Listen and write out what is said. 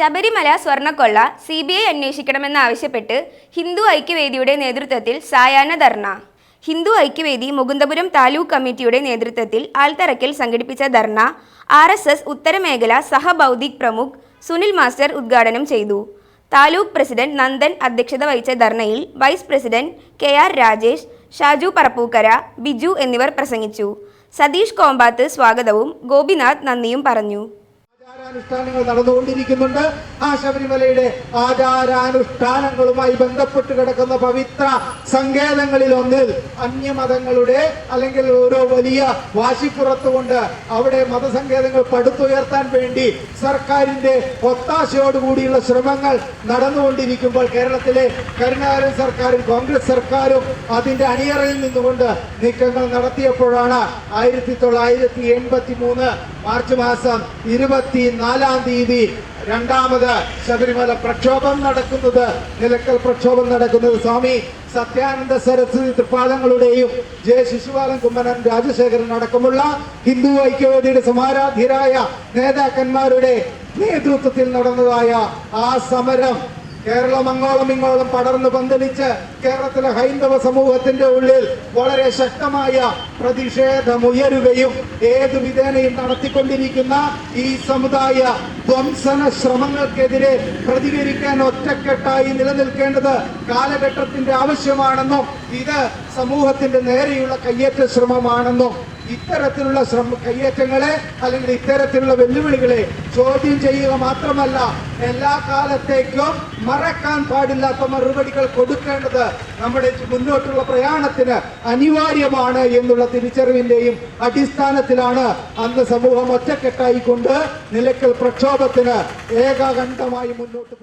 ശബരിമല സ്വർണക്കൊള്ള C B I അന്വേഷിക്കണമെന്നാവശ്യപ്പെട്ട് ഹിന്ദു ഐക്യവേദിയുടെ നേതൃത്വത്തിൽ സായാഹ്ന ധർണ. ഹിന്ദു ഐക്യവേദി മുകുന്ദപുരം താലൂക്ക് കമ്മിറ്റിയുടെ നേതൃത്വത്തിൽ ആൽത്തറക്കിൽ സംഘടിപ്പിച്ച ധർണ ആർ എസ് എസ് ഉത്തരമേഖല സഹബൗദ്ധിക് പ്രമുഖ് സുനിൽ മാസ്റ്റർ ഉദ്ഘാടനം ചെയ്തു. താലൂക്ക് പ്രസിഡന്റ് നന്ദൻ അധ്യക്ഷത വഹിച്ച ധർണയിൽ vice president K R Rajesh Shaju Parappukkara Biju എന്നിവർ പ്രസംഗിച്ചു. സതീഷ് കോമ്പാത്ത് സ്വാഗതവും ഗോപിനാഥ് നന്ദിയും പറഞ്ഞു. ആചാരാനുഷ്ഠാനങ്ങൾ നടന്നുകൊണ്ടിരിക്കുന്നുണ്ട്. ആ ശബരിമലയുടെ ആചാരാനുഷ്ഠാനങ്ങളുമായി ബന്ധപ്പെട്ട് കിടക്കുന്ന പവിത്ര സങ്കേതങ്ങളിൽ ഒന്നിൽ അന്യമതങ്ങളുടെ അല്ലെങ്കിൽ ഓരോ വലിയ വാശിപ്പുറത്തുകൊണ്ട് അവിടെ മതസങ്കേതങ്ങൾ പടുത്തുയർത്താൻ വേണ്ടി സർക്കാരിന്റെ ഒത്താശയോടുകൂടിയുള്ള ശ്രമങ്ങൾ നടന്നുകൊണ്ടിരിക്കുമ്പോൾ കേരളത്തിലെ കരുണാകരൻ സർക്കാരും കോൺഗ്രസ് സർക്കാരും അതിന്റെ അണിയറയിൽ നിന്നുകൊണ്ട് നീക്കങ്ങൾ നടത്തിയപ്പോഴാണ് ആയിരത്തി തൊള്ളായിരത്തി എൺപത്തി മൂന്ന് മാർച്ച് മാസം ഇരുപത്തിനാലാം തീയതി രണ്ടാമത് ശബരിമല പ്രക്ഷോഭം നടക്കുന്നത്. നിലക്കൽ പ്രക്ഷോഭം നടക്കുന്നത്. സ്വാമി സത്യാനന്ദ സരസ്വതി തൃപ്പാദങ്ങളുടെയും ജെ ശിശുപാലൻ കുമ്മനൻ രാജശേഖരൻ അടക്കമുള്ള ഹിന്ദു ഐക്യവേദിയുടെ സമാരാധ്യരായ നേതാക്കന്മാരുടെ നേതൃത്വത്തിൽ നടന്നതായ ആ സമരം കേരളം അങ്ങോളം ഇങ്ങോളം പടർന്നു പന്തലിച്ച് കേരളത്തിലെ ഹൈന്ദവ സമൂഹത്തിന്റെ ഉള്ളിൽ വളരെ ശക്തമായ പ്രതിഷേധമുയരുകയും ഏതു വിധേനയും നടത്തിക്കൊണ്ടിരിക്കുന്ന ഈ സമുദായ ധ്വംസന ശ്രമങ്ങൾക്കെതിരെ പ്രതികരിക്കാൻ ഒറ്റക്കെട്ടായി നിലനിൽക്കേണ്ടത് കാലഘട്ടത്തിന്റെ ആവശ്യമാണെന്നും ഇത് സമൂഹത്തിന്റെ നേരെയുള്ള കയ്യേറ്റ ശ്രമമാണെന്നും ഇത്തരത്തിലുള്ള ശ്രമ കയ്യേറ്റങ്ങളെ അല്ലെങ്കിൽ ഇത്തരത്തിലുള്ള വെല്ലുവിളികളെ ചോദ്യം ചെയ്യുക മാത്രമല്ല എല്ലാ കാലത്തേക്കും മറക്കാൻ പാടില്ലാത്ത മറുപടികൾ കൊടുക്കേണ്ടത് നമ്മുടെ മുന്നോട്ടുള്ള പ്രയാണത്തിന് അനിവാര്യമാണ് എന്നുള്ള തിരിച്ചറിവിന്റെയും അടിസ്ഥാനത്തിലാണ് അന്ന് സമൂഹം ഒറ്റക്കെട്ടായിക്കൊണ്ട് നിലയ്ക്കൽ പ്രക്ഷോഭത്തിന് ഏകകണ്ഠമായി മുന്നോട്ട്